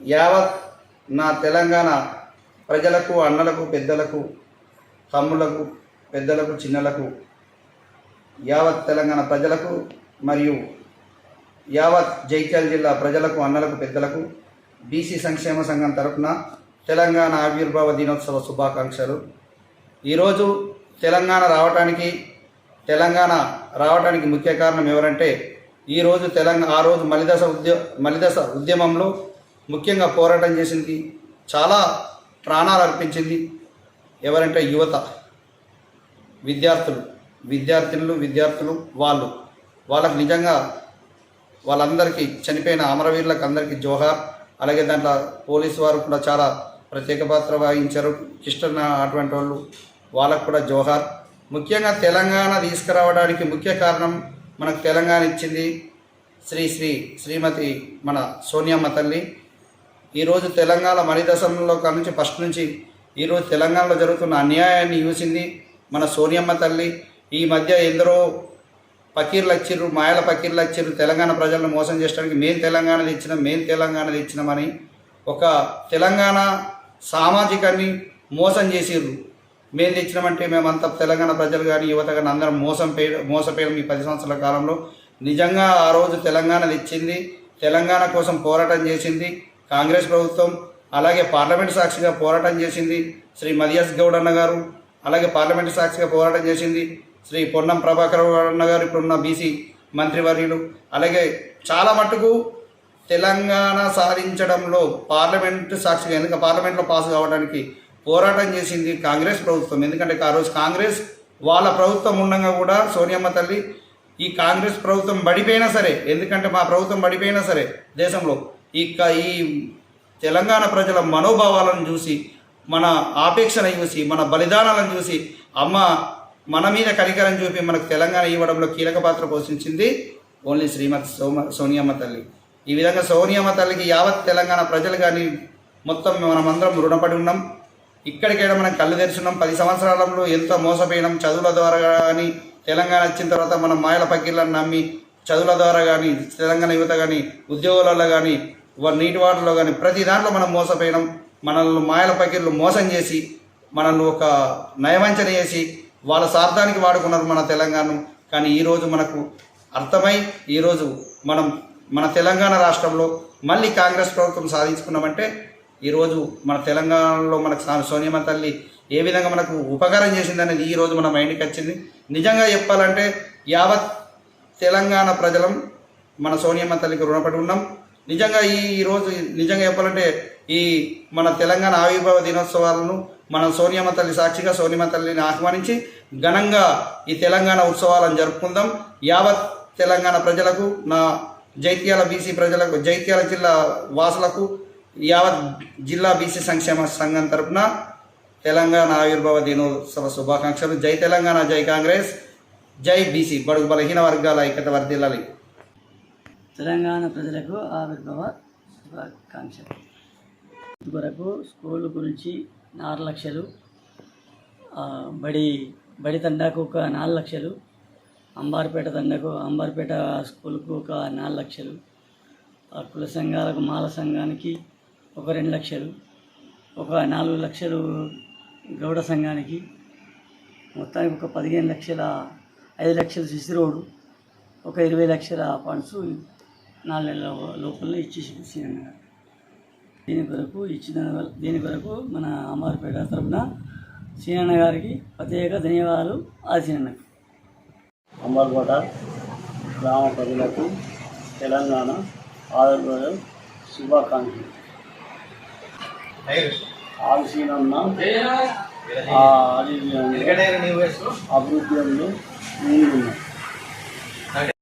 యావత్ నా తెలంగాణ ప్రజలకు అన్నలకు పెద్దలకు తమ్ములకు పెద్దలకు చిన్నలకు యావత్ తెలంగాణ ప్రజలకు మరియు యావత్ జైత్యాల జిల్లా ప్రజలకు అన్నలకు పెద్దలకు బీసీ సంక్షేమ సంఘం తరఫున తెలంగాణ ఆవిర్భావ దినోత్సవ శుభాకాంక్షలు. ఈరోజు తెలంగాణ రావటానికి తెలంగాణ రావటానికి ముఖ్య కారణం ఎవరంటే ఈరోజు తెలంగాణ ఆ రోజు మలిదశ ఉద్య మలిదశ ఉద్యమంలో ముఖ్యంగా పోరాటం చేసింది. చాలా ప్రాణాలు అర్పించింది. ఎవరంటే యువత. విద్యార్థులు. విద్యార్థినులు విద్యార్థులు వాళ్ళు. వాళ్ళకు నిజంగా వాళ్ళందరికీ చనిపోయిన అమరవీరులకు అందరికీ జోహార్. అలాగే దాంట్లో పోలీసు వారు కూడా చాలా ప్రత్యేక పాత్ర వహించారు. కృష్ణ అటువంటి వాళ్ళు వాళ్ళకు కూడా జోహార్. ముఖ్యంగా తెలంగాణ తీసుకురావడానికి ముఖ్య కారణం మనకు తెలంగాణ ఇచ్చింది శ్రీ శ్రీ శ్రీమతి మన సోనియమ్మ తల్లి. ఈరోజు తెలంగాణ మణిదశంలో నుంచి ఫస్ట్ నుంచి ఈరోజు తెలంగాణలో జరుగుతున్న అన్యాయాన్ని చూసింది మన సోనియమ్మ తల్లి. ఈ మధ్య ఎందరో పకీర్లు వచ్చిర్రు మాయల పకీర్లు వచ్చిర్రు తెలంగాణ ప్రజలను మోసం చేయడానికి మేము తెలంగాణ ఇచ్చినాం మేము తెలంగాణ తెచ్చినామని ఒక తెలంగాణ సామాజికాన్ని మోసం చేసిర్రు. మేము తెచ్చినామంటే మేమంతా తెలంగాణ ప్రజలు కానీ యువత కానీ అందరం మోసం పే మోసపోయాం ఈ పది సంవత్సరాల కాలంలో. నిజంగా ఆ రోజు తెలంగాణ తెచ్చింది తెలంగాణ కోసం పోరాటం చేసింది. కాంగ్రెస్ ప్రభుత్వం అలాగే పార్లమెంట్ సాక్షిగా పోరాటం చేసింది శ్రీ మదియాస్ గౌడ్ అన్న గారు అలాగే పార్లమెంట్ సాక్షిగా పోరాటం చేసింది శ్రీ పొన్నం ప్రభాకర్ అన్న గారు ఇప్పుడున్న బీసీ మంత్రివర్యులు. అలాగే చాలా మట్టుకు తెలంగాణ సాధించడంలో పార్లమెంట్ సాక్షిగా ఎందుకంటే పార్లమెంట్లో పాస్ కావడానికి పోరాటం చేసింది కాంగ్రెస్ ప్రభుత్వం. ఎందుకంటే ఆ రోజు కాంగ్రెస్ వాళ్ళ ప్రభుత్వం ఉండగా కూడా సోనియమ్మ తల్లి ఈ కాంగ్రెస్ ప్రభుత్వం పడిపోయినా సరే ఎందుకంటే మా ప్రభుత్వం పడిపోయినా సరే దేశంలో ఇక ఈ తెలంగాణ ప్రజల మనోభావాలను చూసి మన ఆపేక్షను చూసి మన బలిదానాలను చూసి అమ్మ మన మీద కనికరం చూపి మనకు తెలంగాణ ఇవ్వడంలో కీలక పాత్ర పోషించింది ఓన్లీ శ్రీమతి సోమ సోనియమ్మ తల్లి. ఈ విధంగా సోనియమ్మ తల్లికి యావత్ తెలంగాణ ప్రజలు కానీ మొత్తం మనమందరం రుణపడి ఉన్నాం. ఇక్కడికైనా మనం కళ్ళు తెరుచున్నాం. పది సంవత్సరాలలో ఎంతో మోసపోయినాం చదువుల ద్వారా కానీ తెలంగాణ వచ్చిన తర్వాత మనం మాయల పకీర్లను నమ్మి చదువుల ద్వారా కానీ తెలంగాణ యువత కానీ ఉద్యోగాలలో కానీ నీటి వాటర్లో కానీ ప్రతి దాంట్లో మనం మోసపోయినాం. మనల్ని మాయల పకీర్లు మోసం చేసి మనల్ని ఒక నయవంచన చేసి వాళ్ళ స్వార్థానికి వాడుకున్నారు మన తెలంగాణను. కానీ ఈరోజు మనకు అర్థమై ఈరోజు మనం మన తెలంగాణ రాష్ట్రంలో మళ్ళీ కాంగ్రెస్ ప్రభుత్వం సాధించుకున్నామంటే ఈరోజు మన తెలంగాణలో మనకు సా- సోనియమ్మ తల్లి ఏ విధంగా మనకు ఉపకారం చేసిందనేది ఈరోజు మన మైండ్కి వచ్చింది. నిజంగా చెప్పాలంటే యావత్ తెలంగాణ ప్రజలం మన సోనియమ్మ తల్లికి రుణపడి ఉన్నాం. నిజంగా ఈ ఈరోజు నిజంగా చెప్పాలంటే ఈ మన తెలంగాణ ఆవిర్భావ దినోత్సవాలను మన సోనియమ్మ తల్లి సాక్షిగా సోనియమ్మ తల్లిని ఆహ్వానించి ఘనంగా ఈ తెలంగాణ ఉత్సవాలను జరుపుకుందాం. యావత్ తెలంగాణ ప్రజలకు నా జైత్యాల బీసీ ప్రజలకు జైత్యాల జిల్లా వాసులకు యావత్ జిల్లా బీసీ సంక్షేమ సంఘం తరపున తెలంగాణ ఆవిర్భావ దినోత్సవ శుభాకాంక్షలు. జై తెలంగాణ జై కాంగ్రెస్ జై బీసీ బడుగు బలహీన వర్గాల ఐక్యత వర్ధిల్లాలి. తెలంగాణ ప్రజలకు ఆవిర్భావ శుభాకాంక్షలు. వరకు స్కూల్ గురించి నాలుగు లక్షలు బడి బడి తండాకు ఒక నాలుగు లక్షలు అంబార్పేట తండకు అంబార్పేట స్కూల్కు ఒక నాలుగు లక్షలు ఆ కుల సంఘాలకు మాల సంఘానికి ఒక రెండు లక్షలు ఒక నాలుగు లక్షలు గౌడ సంఘానికి మొత్తానికి ఒక పదిహేను లక్షల ఐదు లక్షల సిసి రోడ్డు ఒక ఇరవై లక్షల ఫండ్స్ నాలుగు నెలల లోపల ఇచ్చేసి సీనన్న గారు దీని కొరకు ఇచ్చిన దీని కొరకు మన అమ్మారిపేట తరఫున సీనన్న గారికి ప్రత్యేక ధన్యవాదాలు. ఆ సీనన్నకు అంబర్కోట గ్రామ ప్రజలకు తెలంగాణ ఆవిర్భావ శుభాకాంక్షలు. ఆలసీనన్న ఆ ఆరోగ్యంలో అభివృద్ధి ముందున్నాం